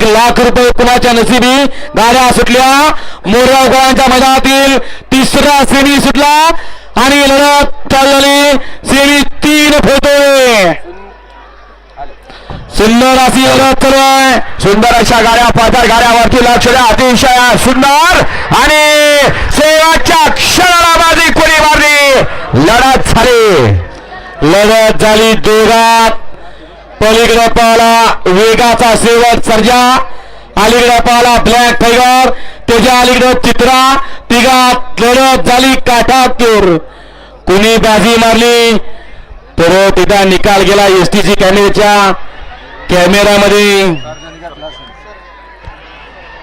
एक लाख रुपये कुणाच्या नशिबी गाड्या सुटल्या? मोरगाव गावांच्या मैदानातील तिसरा सेमी सुटला आणि लढत चालली झाली. सेमी तीन फोटोय सुंदर अशी लढत चालू आहे. सुंदर अशा गाड्या पाचार गाड्यावरती लक्ष द्या. अतिशय सुंदर आणि शेवटच्या क्षणाला बाजी कोणी मारली. लढत झाली. लढत झाली दोघात पलीकडे पाहला वेगाचा सेवक सर्जा. अलीकडे पाहला ब्लॅक टायगर त्याच्या अलीकडे चित्रा. तिघा लढत झाली काठातूर. कुणी बाजी मारली? तर तिथं निकाल गेला एस टी सी कॅमेऱ्याच्या कॅमेरामध्ये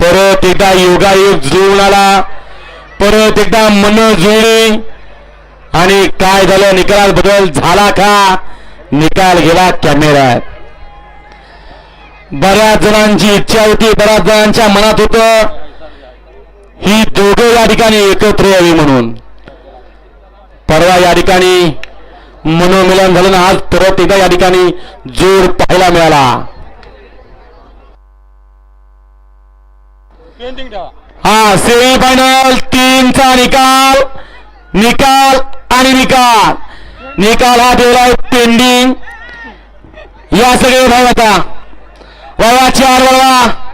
परत एकदा योगायोग जुळून आला. परत एकदा मन जुळली. आणि काय झालं? निकालात बदल झाला का? निकाल गेला कॅमेऱ्यात. बऱ्याच जणांची इच्छा होती बऱ्याच जणांच्या मनात होत ही दोघे या ठिकाणी एकत्र यावी म्हणून. परवा या ठिकाणी मनोमिलन झालं ना आज परत एकदा या ठिकाणी जोर पाहायला मिळाला. हा सेमी फायनल तीनचा निकाल निकाल आणि निकाल. निकाल हा ठेवलाय पेंडिंग या सगळे भाऊ आता. वळवा चार वळवा.